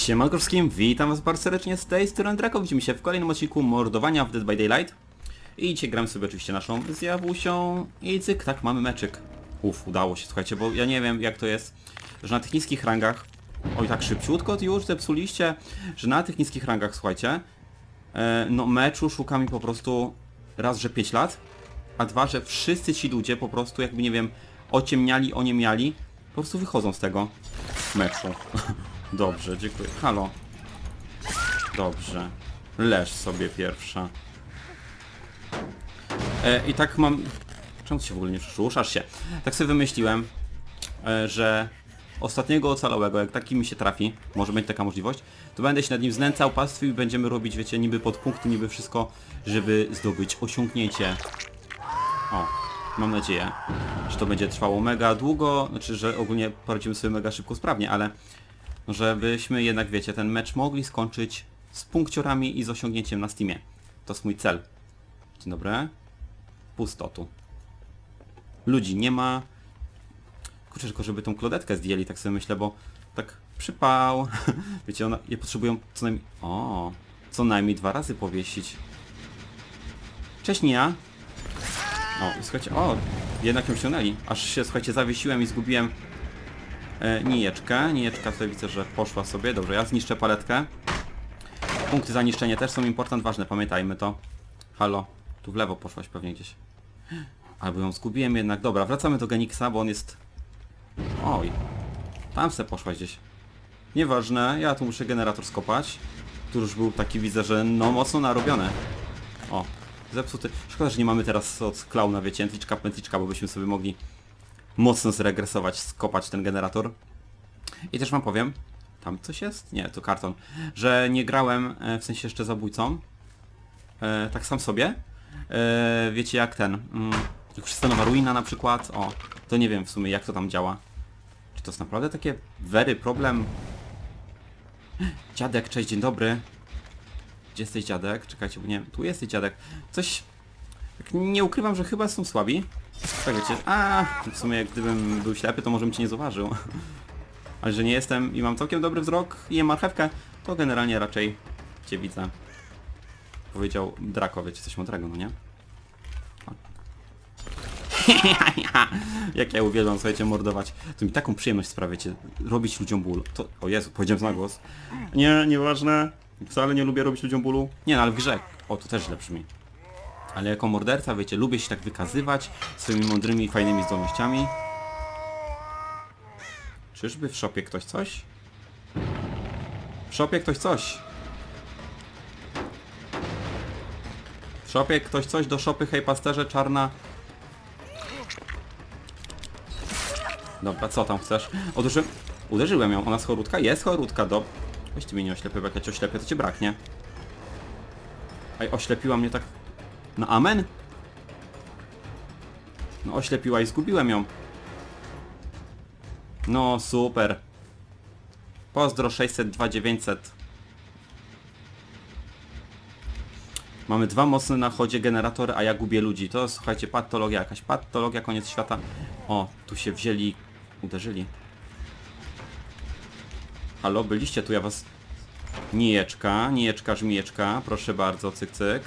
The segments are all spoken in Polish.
Siemanko witam was bardzo serdecznie z tej strony Draco. Widzimy się w kolejnym odcinku mordowania w Dead by Daylight. I dzisiaj gram sobie oczywiście naszą zjawusią i cyk, tak, mamy meczyk. Uf, udało się, słuchajcie, bo ja nie wiem jak to jest, że na tych niskich rangach, oj tak szybciutko już zepsuliście, że na tych niskich rangach, słuchajcie, e, no meczu szuka mi po prostu raz, że 5 lat, a dwa, że wszyscy ci ludzie po prostu jakby, nie wiem, ociemniali, oniemiali, po prostu wychodzą z tego meczu. Dobrze, dziękuję. Halo. Dobrze. Leż sobie pierwsza. E, I tak mam... Czemu się w ogóle nie przeszuszasz się? Tak sobie wymyśliłem, e, że ostatniego ocalałego, jak taki mi się trafi, może być taka możliwość, to będę się nad nim znęcał, pastwił i będziemy robić, wiecie, niby podpunkty, niby wszystko, żeby zdobyć osiągnięcie. O, mam nadzieję, że to będzie trwało mega długo, znaczy, że ogólnie poradzimy sobie mega szybko, sprawnie, ale żebyśmy jednak, wiecie, ten mecz mogli skończyć z punkciorami i z osiągnięciem na Steamie. To jest mój cel. Dzień dobry. Pusto tu. Ludzi nie ma. Kurczę, tylko żeby tą klodetkę zdjęli, tak sobie myślę, bo tak przypał. Wiecie, ona, je potrzebują co najmniej... O, co najmniej dwa razy powiesić. Cześć Nia. O, słuchajcie, o, jednak ją ściągnęli. Aż się, słuchajcie, zawiesiłem i zgubiłem e, nijeczkę. Nijeczka tutaj widzę, że poszła sobie. Dobrze, ja zniszczę paletkę. Punkty za niszczenie też są important, ważne, pamiętajmy to. Halo, tu w lewo poszłaś pewnie gdzieś. Albo ją zgubiłem jednak. Dobra, wracamy do Geniksa, bo on jest... Oj, tam se poszłaś gdzieś. Nieważne, ja tu muszę generator skopać. Tu już był taki, widzę, że no mocno narobione. O, zepsuty. Szkoda, że nie mamy teraz od klauna, wiecie, pętliczka, bo byśmy sobie mogli mocno zregresować, skopać ten generator. I też wam powiem, tam coś jest? Nie, to karton, że nie grałem, e, w sensie jeszcze zabójcą, e, tak sam sobie. E, wiecie jak ten, mm, jak ruina na przykład, o, to nie wiem w sumie jak to tam działa. Czy to jest naprawdę takie very problem? Dziadek, cześć, dzień dobry. Gdzie jesteś dziadek? Czekajcie, bo nie tu jesteś dziadek. Coś... Tak nie ukrywam, że chyba są słabi. Wiecie, a w sumie gdybym był ślepy, to może bym cię nie zauważył. Ale że nie jestem i mam całkiem dobry wzrok i jem marchewkę, to generalnie raczej cię widzę. Powiedział Draco, wiecie, coś mądrego, no nie? Jak ja uwielbiam, słuchajcie, mordować. To mi taką przyjemność sprawia, wiecie, robić ludziom ból. To, o Jezu, powiedziałem na głos. Nie, nieważne. Wcale nie lubię robić ludziom bólu. Nie, no ale w grze. O, to też źle brzmi. Ale jako morderca, wiecie, lubię się tak wykazywać swoimi mądrymi, fajnymi zdolnościami. Czyżby w szopie ktoś coś? W szopie ktoś coś. W szopie ktoś coś do szopy, hej pasterze, czarna. Dobra, co tam chcesz? Uderzyłem, uderzyłem ją, ona jest chorutka? Jest chorutka, do... Weź mnie nie oślepy, bo jak ja cię oślepię, to cię braknie. Ej, oślepiła mnie tak... Na amen? No oślepiła i zgubiłem ją. No super. Pozdro 600, 2900. Mamy dwa mocne na chodzie generatory, a ja gubię ludzi. To słuchajcie, patologia jakaś. Patologia, koniec świata. O, tu się wzięli... Uderzyli. Halo, byliście tu, ja was... Nijeczka, nijeczka, żmijeczka. Proszę bardzo, cyk, cyk.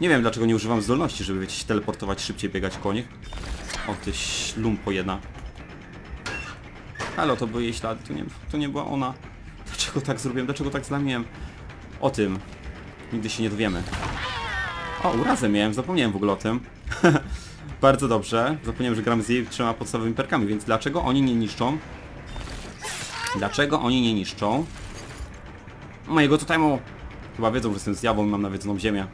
Nie wiem dlaczego nie używam zdolności, żeby wiecie, się teleportować, szybciej biegać koło nich. O ty ślumpo jedna. Halo, to były jej ślady, to nie, to nie była ona. Dlaczego tak zrobiłem, dlaczego tak zlamiłem? O tym. Nigdy się nie dowiemy. O, urazę miałem, zapomniałem w ogóle o tym. Bardzo dobrze. Zapomniałem, że gram z jej trzema podstawowymi perkami, więc dlaczego oni nie niszczą? Dlaczego oni nie niszczą? Mojego totemu! Chyba wiedzą, że jestem zjawą i mam nawiedzoną ziemię.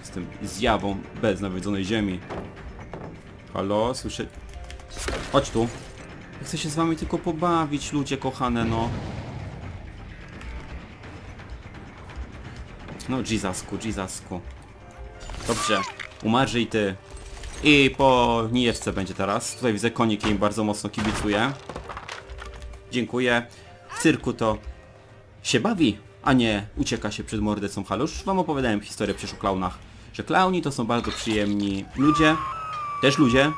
Jestem zjawą bez nawiedzonej ziemi. Halo, słyszę... Chodź tu. Chcę się z wami tylko pobawić, ludzie kochane, no. No, Jesusku, Jesusku. Dobrze, umarzyj ty. I po nijeczce będzie teraz. Tutaj widzę konik jej bardzo mocno kibicuje. Dziękuję. W cyrku to się bawi, a nie ucieka się przed mordercą. Halo, już wam opowiadałem historię przecież o klaunach. Że klauni to są bardzo przyjemni ludzie. Też ludzie.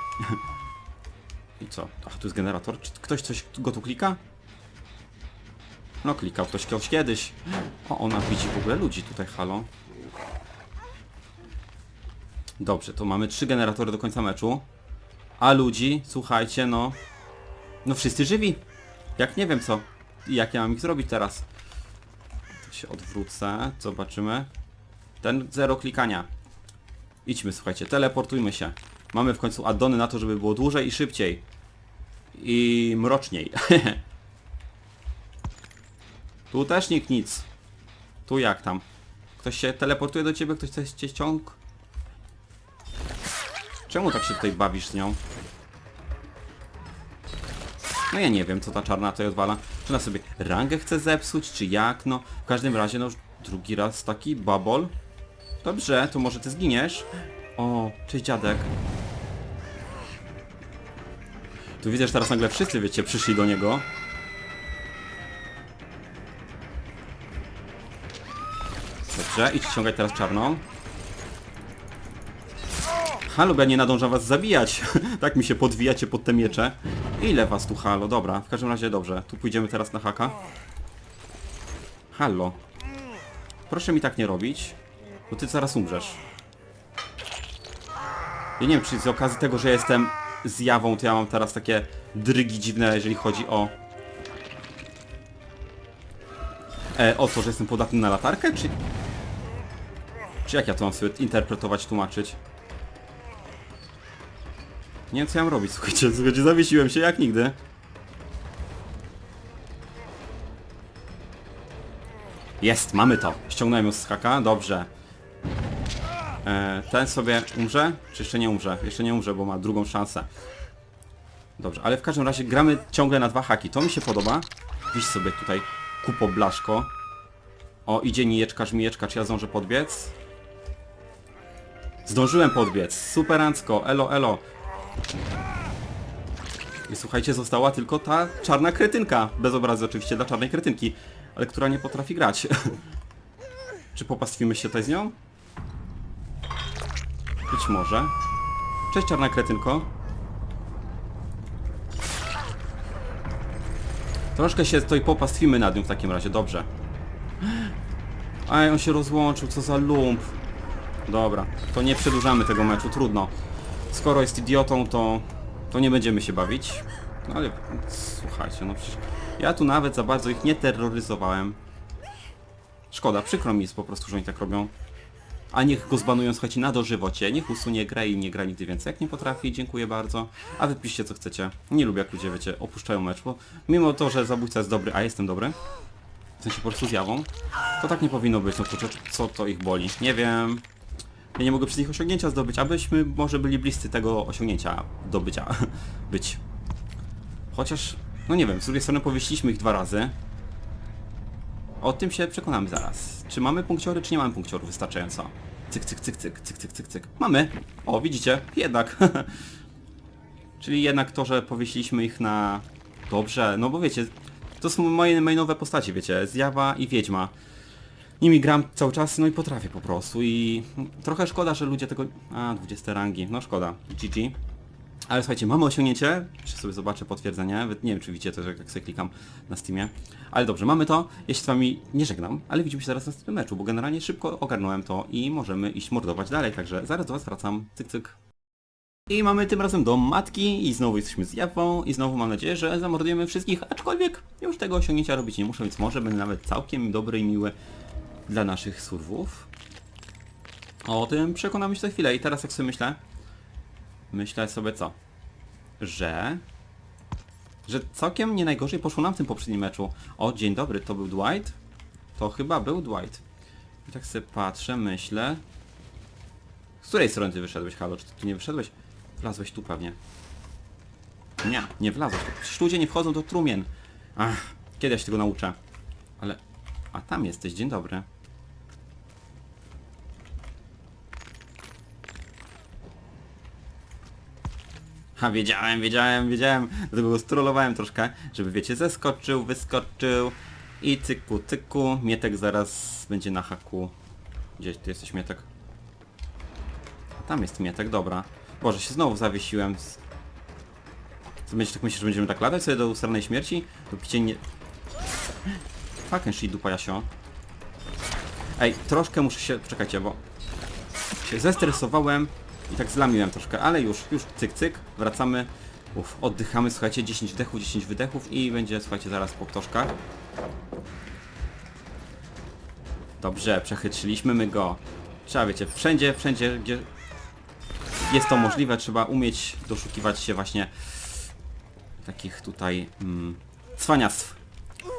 I co? Ach, tu jest generator. Czy ktoś coś go tu klika? No klikał ktoś kiedyś. O, ona widzi w ogóle ludzi tutaj, halo. Dobrze, to mamy trzy generatory do końca meczu. A ludzi, słuchajcie, no... No wszyscy żywi. Jak nie wiem co. Jak ja mam ich zrobić teraz? To się odwrócę, zobaczymy. Ten zero klikania. Idźmy, słuchajcie, teleportujmy się. Mamy w końcu addony na to, żeby było dłużej i szybciej. I mroczniej. tu też nikt nic. Tu jak tam? Ktoś się teleportuje do ciebie? Ktoś chce cię ściąg? Czemu tak się tutaj bawisz z nią? No ja nie wiem, co ta czarna tutaj odwala. Czy ona sobie rangę chce zepsuć, czy jak? No, w każdym razie, no drugi raz taki babol. Dobrze, to może ty zginiesz? O, cześć dziadek. Tu widzę, że teraz nagle wszyscy, wiecie, przyszli do niego. Dobrze, idź ściągać teraz czarną. Halo, bo ja nie nadążam was zabijać. tak mi się podwijacie pod te miecze. Ile was tu halo? Dobra, w każdym razie dobrze. Tu pójdziemy teraz na haka. Halo. Proszę mi tak nie robić, bo ty zaraz umrzesz. Ja nie wiem, czy z okazji tego, że jestem zjawą, to ja mam teraz takie drygi dziwne, jeżeli chodzi o... E, o to, że jestem podatny na latarkę, czy... Czy jak ja to mam sobie interpretować, tłumaczyć? Nie wiem co ja mam robić, słuchajcie, słuchajcie, zawiesiłem się jak nigdy. Jest, mamy to. Ściągnąłem już z haka, dobrze. E, ten sobie umrze? Czy jeszcze nie umrze? Jeszcze nie umrze, bo ma drugą szansę. Dobrze, ale w każdym razie gramy ciągle na dwa haki. To mi się podoba. Wiś sobie tutaj kupo blaszko. O, idzie nijeczka, żmijeczka, czy ja zdążę podbiec? Zdążyłem podbiec. Superancko, elo, elo. I słuchajcie, została tylko ta czarna kretynka. Bez obrazy oczywiście dla czarnej kretynki, ale która nie potrafi grać. Czy popastwimy się tutaj z nią? Być może. Cześć czarna kretynko. Troszkę się tutaj popastwimy nad nią w takim razie, dobrze. Aj, on się rozłączył, co za lump. Dobra, to nie przedłużamy tego meczu, trudno. Skoro jest idiotą, to, to nie będziemy się bawić. No ale słuchajcie, no przecież ja tu nawet za bardzo ich nie terroryzowałem. Szkoda, przykro mi jest po prostu, że oni tak robią. A niech go zbanują, słuchajcie, na dożywocie. Niech usunie grę i nie gra nigdy więcej. Jak nie potrafi, dziękuję bardzo. A wy piszcie co chcecie. Nie lubię jak ludzie, wiecie, opuszczają mecz, bo mimo to, że zabójca jest dobry, a jestem dobry, w sensie po prostu zjawą, to tak nie powinno być. No kurczę, co to ich boli? Nie wiem. Ja nie mogę przez nich osiągnięcia zdobyć, abyśmy może byli bliscy tego osiągnięcia, do bycia, być. Chociaż, no nie wiem, z drugiej strony powieściliśmy ich dwa razy. O tym się przekonamy zaraz. Czy mamy punkciory, czy nie mamy punkciorów wystarczająco? Cyk, cyk, cyk, cyk, cyk, cyk, cyk, cyk. Mamy! O, widzicie? Jednak. Czyli jednak to, że powiesiliśmy ich na... Dobrze, no bo wiecie, to są moje mainowe postacie, wiecie, Zjawa i Wiedźma. Nimi gram cały czas, no i potrafię po prostu i trochę szkoda, że ludzie tego... A, 20 rangi, no szkoda. GG. Ale słuchajcie, mamy osiągnięcie, jeszcze sobie zobaczę potwierdzenie, nie wiem czy widzicie to, że jak sobie klikam na Steamie. Ale dobrze, mamy to, ja się z wami nie żegnam, ale widzimy się zaraz na następnym meczu, bo generalnie szybko ogarnąłem to i możemy iść mordować dalej, także zaraz do was wracam, cyk cyk. I mamy tym razem dom matki i znowu jesteśmy z Jawą i znowu mam nadzieję, że zamordujemy wszystkich, aczkolwiek już tego osiągnięcia robić nie muszę, więc może będę nawet całkiem dobry i miły dla naszych surwów. O tym przekonamy się za chwilę i teraz jak sobie myślę, myślę sobie co? Że... Że całkiem nie najgorzej poszło nam w tym poprzednim meczu. O, dzień dobry, to był Dwight? To chyba był Dwight. I tak sobie patrzę, myślę... Z której strony ty wyszedłeś, halo? Czy ty tu nie wyszedłeś? Wlazłeś tu pewnie. Nie, nie wlazłeś. Przecież ludzie nie wchodzą do trumien. Ach, kiedy ja się tego nauczę? Ale... A tam jesteś, dzień dobry. Ha, wiedziałem, wiedziałem, wiedziałem. Dlatego go strollowałem troszkę, żeby wiecie, zeskoczył, wyskoczył i cyku, cyku. Mietek zaraz będzie na haku. Gdzieś ty jesteś Mietek? Tam jest Mietek, dobra. Boże, się znowu zawiesiłem. Co będziesz tak myślisz, że będziemy tak latać sobie do ustalonej śmierci? To picie nie... Fucking shit, dupa Jasio. Ej, troszkę muszę się... Czekajcie, bo... Się zestresowałem i tak zlamiłem troszkę, ale już, już cyk, cyk, wracamy. Uf, oddychamy, słuchajcie, 10 wdechów, 10 wydechów i będzie, słuchajcie, zaraz po ptoszkach. Dobrze, przechytrzyliśmy my go. Trzeba, wiecie, wszędzie, wszędzie, gdzie jest to możliwe, trzeba umieć doszukiwać się właśnie takich tutaj mm, cwaniactw.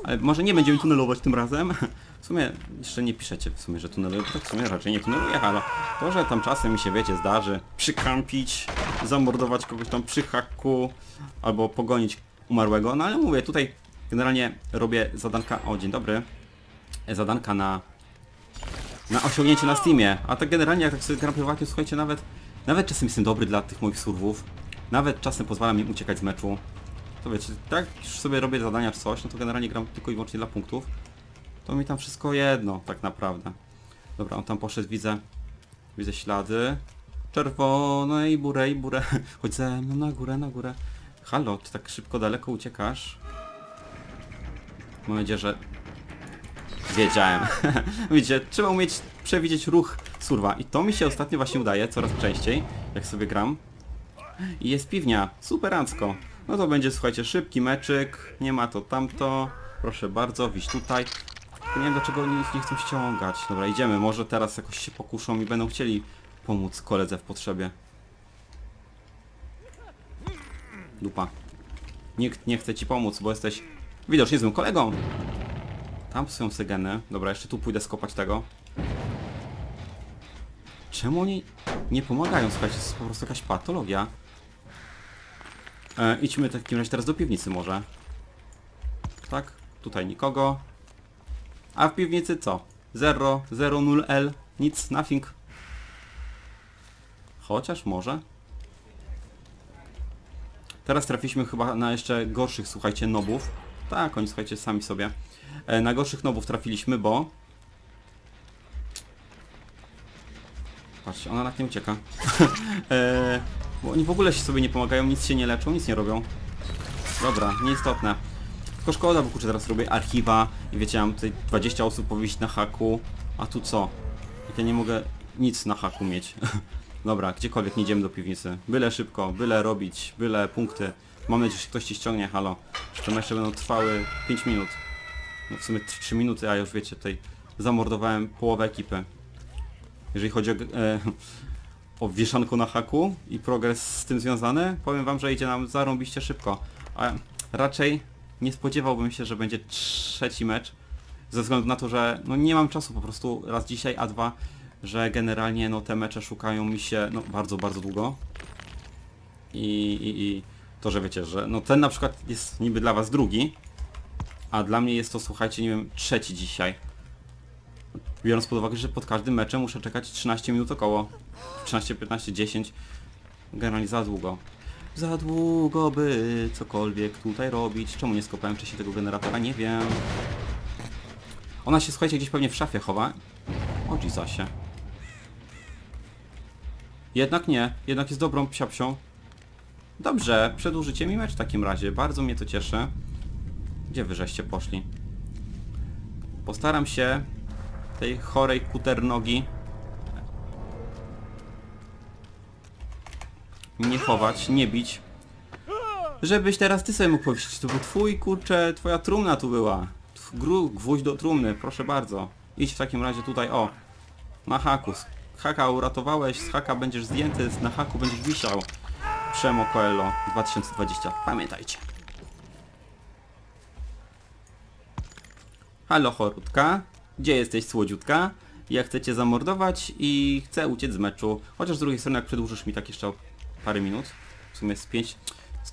Ale może nie będziemy tunelować tym razem. W sumie jeszcze nie piszecie w sumie, że tuneluję, bo tak w sumie raczej nie tuneluję, ale to, że tam czasem mi się, wiecie, zdarzy przykampić, zamordować kogoś tam przy haku, albo pogonić umarłego, no ale mówię, tutaj generalnie robię zadanka, o dzień dobry, zadanka na na osiągnięcie na Steamie. A tak generalnie jak tak sobie gram prywatnie, słuchajcie, nawet nawet czasem jestem dobry dla tych moich surwów. Nawet czasem pozwala mi uciekać z meczu. To wiecie, tak już sobie robię zadania czy coś, no to generalnie gram tylko i wyłącznie dla punktów. To mi tam wszystko jedno, tak naprawdę. Dobra, on tam poszedł, widzę. Widzę ślady. Czerwone i burę, i burę. Chodź ze mną na górę, na górę. Halo, ty tak szybko daleko uciekasz? Mam nadzieję, że Wiedziałem. Widzicie, trzeba umieć przewidzieć ruch surwa i to mi się ostatnio właśnie udaje coraz częściej, jak sobie gram. I jest piwnia, superancko. No to będzie, słuchajcie, szybki meczyk, nie ma to tamto. Proszę bardzo, wiś tutaj. Nie wiem dlaczego oni ich nie chcą ściągać. Dobra, idziemy, może teraz jakoś się pokuszą i będą chcieli pomóc koledze w potrzebie. Dupa. Nikt nie chce ci pomóc, bo jesteś widocznie złym kolegą. Tam są sygeny. Dobra, jeszcze tu pójdę skopać tego. Czemu oni nie pomagają? Słuchajcie, to jest po prostu jakaś patologia. E, idźmy w takim razie teraz do piwnicy może. Tak, tutaj nikogo. A w piwnicy co? 0, 0, 0, L, nic, nothing. Chociaż może. Teraz trafiliśmy chyba na jeszcze gorszych, słuchajcie, nobów. Tak, oni, słuchajcie, sami sobie. E, na gorszych nobów trafiliśmy, bo... Patrzcie, ona tak nie ucieka. e, bo oni w ogóle się sobie nie pomagają, nic się nie leczą, nic nie robią. Dobra, nieistotne. Tylko szkoda, bo kurczę, teraz robię archiwa i wiecie, mam tutaj 20 osób powieść na haku, a tu co? Jak ja nie mogę nic na haku mieć. Dobra, gdziekolwiek nie idziemy do piwnicy. Byle szybko, byle robić, byle punkty. Mam nadzieję, że ktoś ci ściągnie, halo. Że te mecze będą trwały 5 minut. No w sumie 3 minuty, a już wiecie, tutaj zamordowałem połowę ekipy. Jeżeli chodzi o, e, o na haku i progres z tym związany, powiem wam, że idzie nam zarąbiście szybko. A raczej nie spodziewałbym się, że będzie trzeci mecz. Ze względu na to, że no nie mam czasu po prostu raz dzisiaj, a dwa, że generalnie no te mecze szukają mi się no bardzo, bardzo długo. I, i, i to, że wiecie, że no ten na przykład jest niby dla was drugi, a dla mnie jest to, słuchajcie, nie wiem, trzeci dzisiaj. Biorąc pod uwagę, że pod każdym meczem muszę czekać 13 minut około. 13, 15, 10. Generalnie za długo. Za długo by cokolwiek tutaj robić. Czemu nie skopałem wcześniej tego generatora? Nie wiem. Ona się, słuchajcie, gdzieś pewnie w szafie chowa. O Jezusie. Jednak nie. Jednak jest dobrą psiapsią. Dobrze, przedłużycie mi mecz w takim razie. Bardzo mnie to cieszy. Gdzie wy żeście poszli? Postaram się tej chorej kuternogi nie chować, nie bić. Żebyś teraz ty sobie mógł powiedzieć, to był twój, kurczę, twoja trumna tu była. Gru, gwóźdź do trumny, proszę bardzo. Idź w takim razie tutaj, o. Na haku. Haka uratowałeś, z haka będziesz zdjęty, na haku będziesz wisiał. Przemo Coelho 2020. Pamiętajcie. Halo chorutka, gdzie jesteś słodziutka? Ja chcę cię zamordować i chcę uciec z meczu. Chociaż z drugiej strony jak przedłużysz mi tak jeszcze parę minut, w sumie z 5...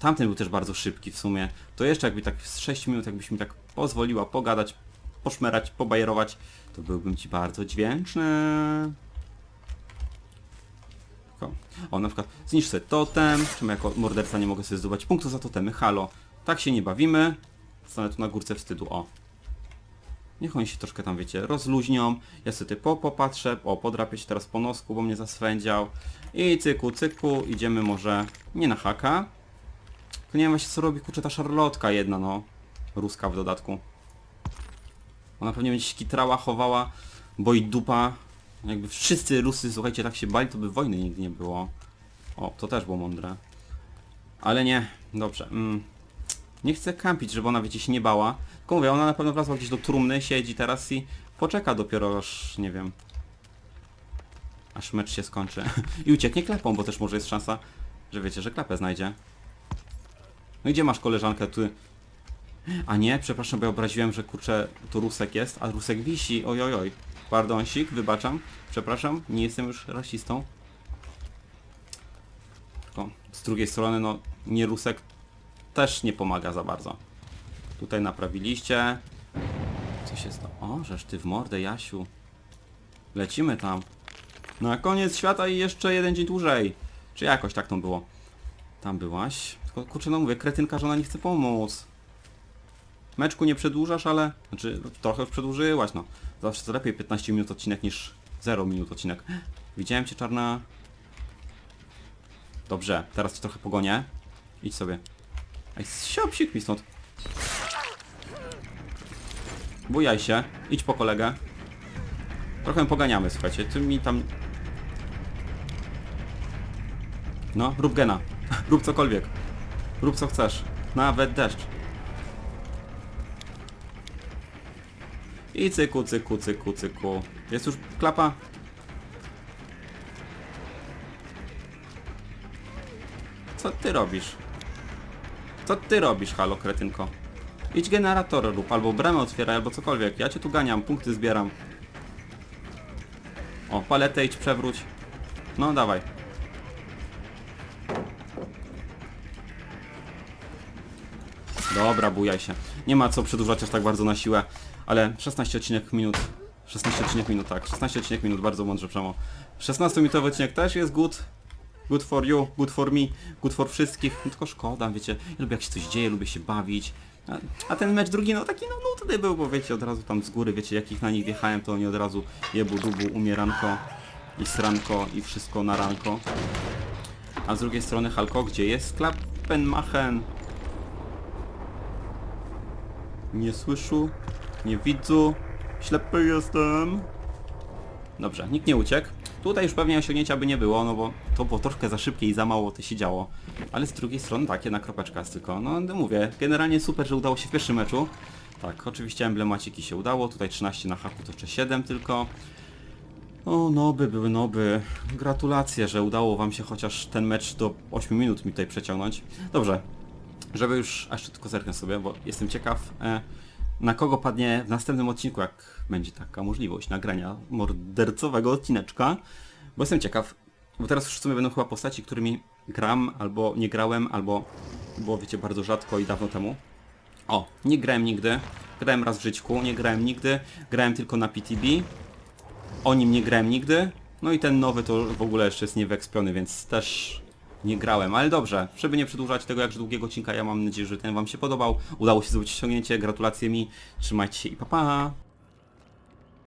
Tamten był też bardzo szybki w sumie. To jeszcze jakby tak z 6 minut jakbyś mi tak pozwoliła pogadać, poszmerać, pobajerować, to byłbym ci bardzo. Tylko- O, na przykład zniszcz sobie totem, czym jako morderca nie mogę sobie zdobywać punktów za totemy, halo. Tak się nie bawimy. Stanę tu na górce wstydu, o. Niech oni się troszkę tam, wiecie, rozluźnią. Ja sobie po, popatrzę, o, podrapię się teraz po nosku, bo mnie zaswędział. I cyku, cyku, idziemy może nie na haka. To nie wiem właśnie co robi, kurczę, ta szarlotka jedna, no. Ruska w dodatku. Ona pewnie będzie się kitrała, chowała, bo i dupa. Jakby wszyscy Rusy, słuchajcie, tak się bali, to by wojny nigdy nie było. O, to też było mądre. Ale nie, dobrze. Mm. Nie chcę kampić, żeby ona, wiecie, się nie bała. Tylko mówię, ona na pewno wlazła gdzieś do trumny, siedzi teraz i poczeka dopiero aż, nie wiem, aż mecz się skończy. I ucieknie klepą, bo też może jest szansa, że wiecie, że klepę znajdzie. No gdzie masz koleżankę? Tu... A nie, przepraszam, bo ja obraziłem, że kurczę, to Rusek jest, a Rusek wisi. Oj, oj, oj. Pardonsik, wybaczam. Przepraszam, nie jestem już rasistą. Tylko z drugiej strony, no, nie Rusek też nie pomaga za bardzo. Tutaj naprawiliście. Co się stało? O, żeż ty w mordę, Jasiu. Lecimy tam. Na koniec świata i jeszcze jeden dzień dłużej. Czy jakoś tak to było? Tam byłaś. Tylko kurczę, no mówię, kretynka, że ona nie chce pomóc. Meczku nie przedłużasz, ale... Znaczy, trochę już przedłużyłaś, no. Zawsze to lepiej 15 minut odcinek niż 0 minut odcinek. Widziałem cię, czarna... Dobrze, teraz cię trochę pogonię. Idź sobie. Ej, siopsik mi stąd. Bujaj się. Idź po kolegę. Trochę poganiamy, słuchajcie. Ty mi tam... No, rób gena. rób cokolwiek. Rób co chcesz. Nawet deszcz. I cyku, cyku, cyku, cyku. Jest już klapa? Co ty robisz? Co ty robisz, halo, kretynko? Idź generator rób, albo bramę otwieraj, albo cokolwiek. Ja cię tu ganiam, punkty zbieram. O, paletę idź przewróć. No, dawaj. Dobra, bujaj się. Nie ma co przedłużać aż tak bardzo na siłę, ale 16 odcinek minut. 16 odcinek minut, tak. 16 odcinek minut, bardzo mądrze przemo. 16-minutowy odcinek też jest good. Good for you, good for me, good for wszystkich. No, tylko szkoda, wiecie. Ja lubię jak się coś dzieje, lubię się bawić. A, a ten mecz drugi, no taki no nudny był, bo wiecie, od razu tam z góry, wiecie, jak ich na nich wjechałem, to oni od razu jebu, dubu, umieranko i sranko i wszystko na ranko. A z drugiej strony Halko, gdzie jest Klappenmachen? Nie słyszu, nie widzę, ślepy jestem. Dobrze, nikt nie uciekł. Tutaj już pewnie osiągnięcia by nie było, no bo to było troszkę za szybkie i za mało to się działo. Ale z drugiej strony tak, jedna kropeczka jest tylko. No no mówię, generalnie super, że udało się w pierwszym meczu. Tak, oczywiście emblemaciki się udało, tutaj 13 na haku to jeszcze 7 tylko. O, noby były noby. Gratulacje, że udało wam się chociaż ten mecz do 8 minut mi tutaj przeciągnąć. Dobrze, żeby już, a jeszcze tylko zerknę sobie, bo jestem ciekaw, e, na kogo padnie w następnym odcinku, jak będzie taka możliwość nagrania mordercowego odcineczka, bo jestem ciekaw, bo teraz już w sumie będą chyba postaci, którymi gram, albo nie grałem, albo było, wiecie, bardzo rzadko i dawno temu. O, nie grałem nigdy, grałem raz w żyćku, nie grałem nigdy, grałem tylko na PTB, o nim nie grałem nigdy, no i ten nowy to w ogóle jeszcze jest niewekspiony, więc też nie grałem, ale dobrze, żeby nie przedłużać tego jakże długiego odcinka, ja mam nadzieję, że ten wam się podobał. Udało się zrobić osiągnięcie, gratulacje mi, trzymajcie się i pa pa!